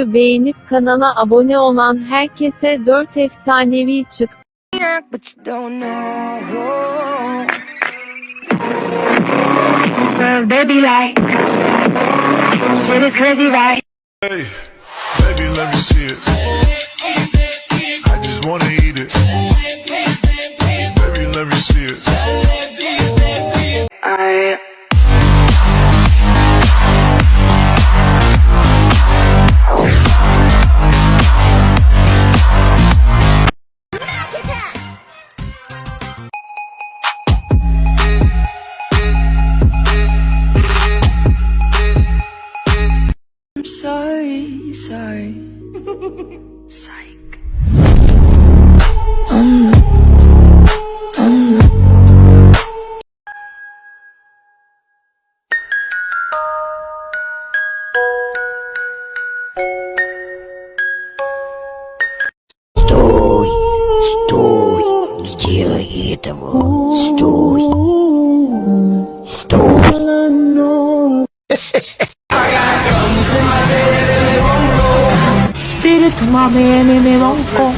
videoyu beğenip kanala abone olan herkese 4 efsanevi çıksın. Hey, baby, let me see it. sorry. Psych. I'm the, Стой, стой, не делай этого, стой. me, me, me bonco.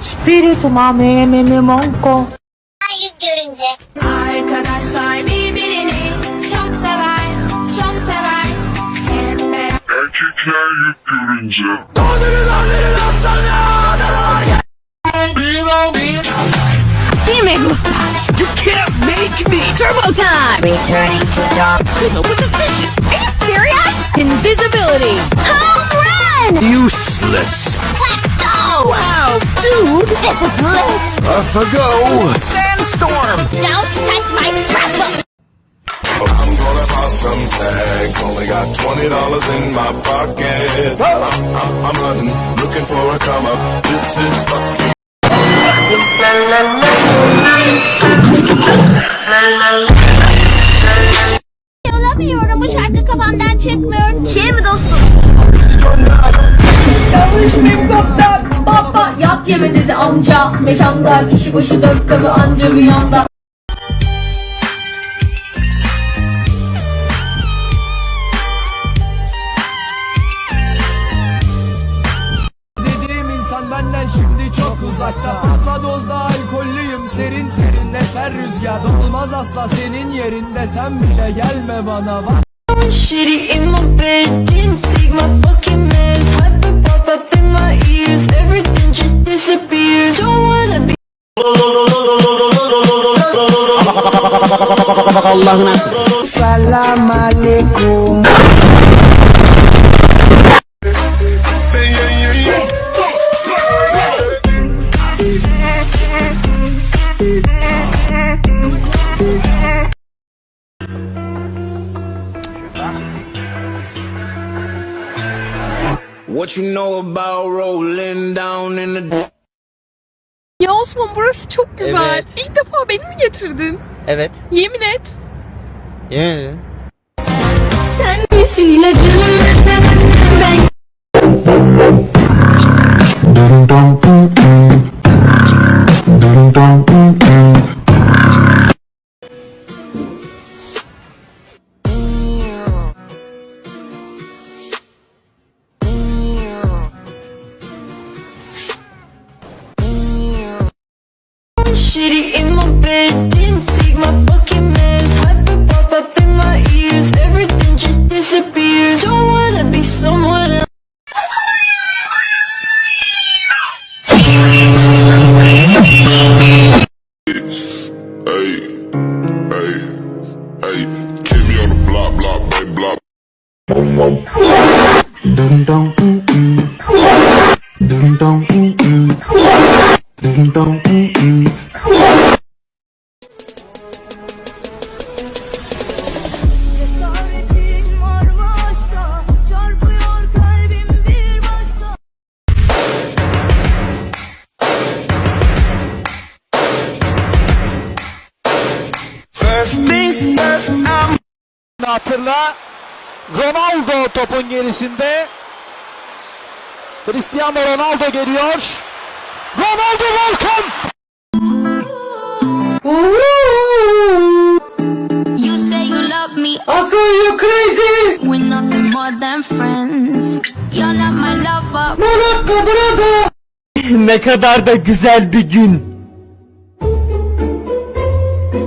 Spirituma me, me, me bonco. Ayıp görünce. Arkadaşlar birbirini çok sever, çok sever. Hep beraber. Erkekler yük görünce. Dondurun, dondurun, aslanlar. See me gusta. You can't make me. Turbo time. Returning to dog. Signal with the fish. Invisibility! Home run! Useless! Let's go! Wow, dude! This is lit! Off I go! Sandstorm! Don't touch my scrapbook! I'm gonna pop some tags, only got $20 in my pocket. I'm, I'm, I'm hunting, looking for a come up. This is fucking. bu şarkı kafamdan çıkmıyor. Şey mi dostum? Yanlış bir kaptan. Baba yap yeme dedi amca. Mekanda kişi başı dört kapı anca bir yanda. benden şimdi çok uzakta Fazla dozda alkollüyüm serin serin eser rüzgar Olmaz asla senin yerinde sen bile gelme bana var shitty in my bed Didn't take my fucking meds Hyper pop up in my ears Everything just disappears Don't wanna be Salam alaikum What you know about rolling down in the... Ya Osman burası çok güzel. Evet. İlk defa beni mi getirdin? Evet. Yemin et. Yemin ederim. Sen misin ilacım? shitty in my bed. Didn't take my fucking meds. Hyper pop up in my ears. Everything just disappears. Don't wanna be someone else. Hey, hey, hey, me on the block, block, baby, block. Dum dum, Dum dum, Dum dum, Şimdi hatırla Ronaldo topun gerisinde. Cristiano Ronaldo geliyor. Ronaldo Volkan! You say you love me. I saw you crazy. We're nothing more than friends. You're not my lover. ne kadar da güzel bir gün.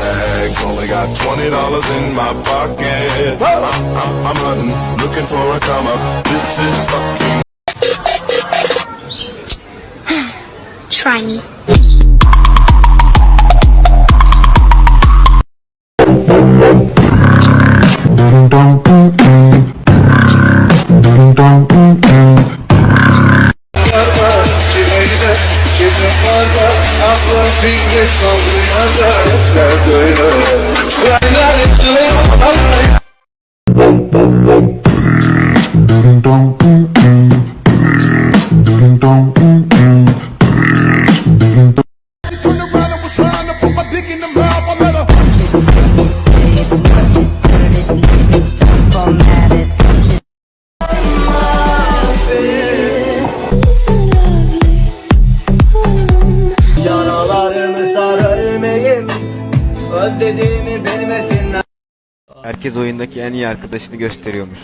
bags. Only got twenty dollars in my pocket. I'm, i I'm hunting, looking for a come up. This is fucking. Try me. Dum dum dum. şimdi kaldırmaz ağaçlar böyle Kaynar içine kalmayın Dum dum dum dum dum Özlediğimi bilmesinler Herkes oyundaki en iyi arkadaşını gösteriyormuş.